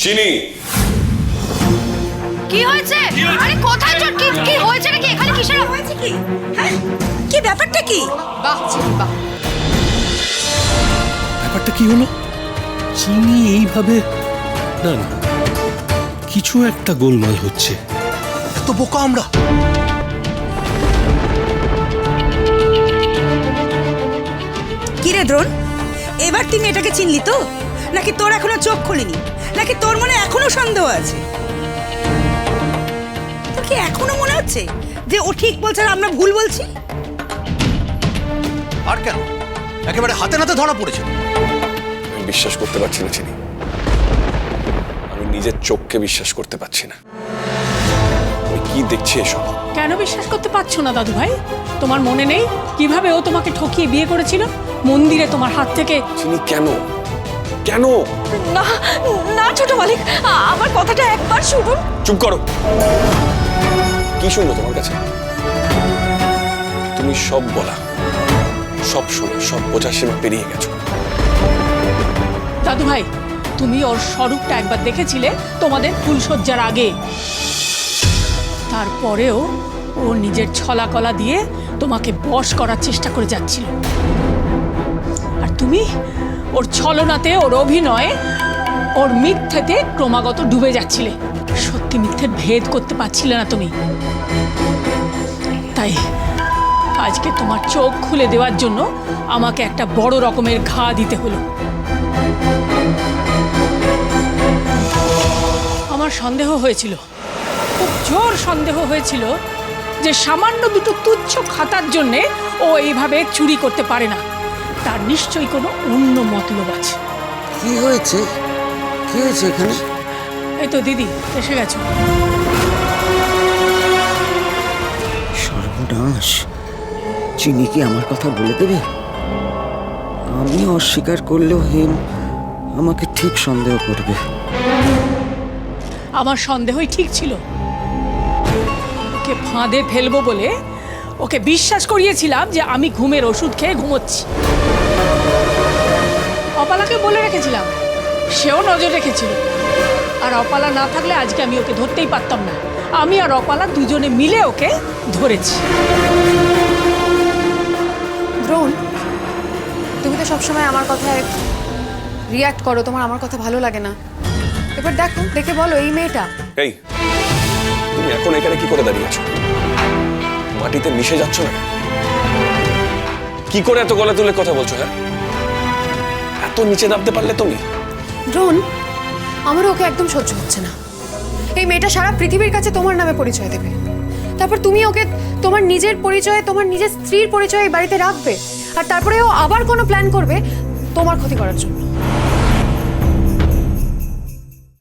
চিনি। কি হয়েছে? আরে কোথায় চোট কি কি হয়েছে নাকি? এখানে কিসের হয়েছে কি? হ্যাঁ? কি ব্যাপারটা কি? বাহ চিনি বাহ। ব্যাপারটা কি হলো? চিনি এইভাবে না না। কিছু একটা গোলমাল হচ্ছে। এত বোকা আমরা। কি রে দ্রোণ? এবার তুই এটাকে চিনলি তো? নাকি তোর এখনও চোখ খুলিনি? নাকি তোর মনে এখনও সন্দেহ আছে? তোর কি এখনও মনে হচ্ছে যে ও ঠিক বলছে আর আমরা ভুল বলছি? আর কেন? একেবারে হাতে নাতে ধরা পড়েছে। আমি বিশ্বাস করতে পারছি না চিনি। আমি নিজের চোখকে বিশ্বাস করতে পারছি না। আমি কি দেখছি এসব? কেন বিশ্বাস করতে পারছ না দাদু ভাই তোমার মনে নেই কীভাবে ও তোমাকে ঠকিয়ে বিয়ে করেছিল? মন্দিরে তোমার হাত থেকে চিনি কেন? কেন? না না ছোট মালিক আমার কথাটা একবার শুনুন। চুপ করো। কি শুনব তোমার কাছে? তুমি সব বলা সব শোনা সব বোঝার সীমা পেরিয়ে গেছো। দাদু ভাই তুমি ওর স্বরূপটা একবার দেখেছিলে তোমাদের ফুলসজ্জার আগে? তারপরেও ও নিজের ছলা কলা দিয়ে তোমাকে বশ করার চেষ্টা করে যাচ্ছিল। আর তুমি ওর ছলনাতে, ওর অভিনয়ে, ওর মিথ্যেতে ক্রমাগত ডুবে যাচ্ছিলে। সত্যি মিথ্যের ভেদ করতে পারছিলে না তুমি। তাই আজকে তোমার চোখ খুলে দেওয়ার জন্য আমাকে একটা বড় রকমের ঘা দিতে হলো। আমার সন্দেহ হয়েছিল। খুব জোর সন্দেহ হয়েছিল যে সামান্য দুটো তুচ্ছ খাতার জন্যে ও এইভাবে চুরি করতে পারে না। তার নিশ্চয়ই কোনো অন্য মতলব আছে। কি হয়েছে? কি হয়েছে এখানে? এই তো দিদি এসে গেছো। সর্বনাশ। চিনি কি আমার কথা বলে দেবে? আমি অস্বীকার করলেও হেম আমাকে ঠিক সন্দেহ করবে। আমার সন্দেহই ঠিক ছিল। ওকে ফাঁদে ফেলব বলে ওকে বিশ্বাস করিয়েছিলাম যে আমি ঘুমের ওষুধ খেয়ে ঘুমোচ্ছি। বলে রেখেছিলাম। সেও নজর রেখেছিল। আর অপালা না থাকলে আজকে আমি ওকে ধরতেই পারতাম না। আমি আর অপালা দুজনে মিলে ওকে ধরেছি। দ্রোণ তুমি তো সবসময় আমার কথায় রিয়াক্ট করো। তোমার আমার কথা ভালো লাগে না। এবার দেখো দেখে বলো এই মেয়েটা। এই তুমি এখন এখানে কি করে দাঁড়িয়ে আছো? মাটিতে মিশে যাচ্ছ না কি করে এত গলা তুলে কথা বলছো হ্যাঁ? এত নিচে নামতে পারলে তুমি? ড্রোন, আমারও ওকে একদম সহ্য হচ্ছে না। এই মেয়েটা সারা পৃথিবীর কাছে তোমার নামে পরিচয় দেবে। তারপর তুমি ওকে তোমার নিজের পরিচয়ে, তোমার নিজের স্ত্রীর পরিচয়ে এই বাড়িতে রাখবে। আর তারপরে ও আবার কোনো প্ল্যান করবে তোমার ক্ষতি করার জন্য।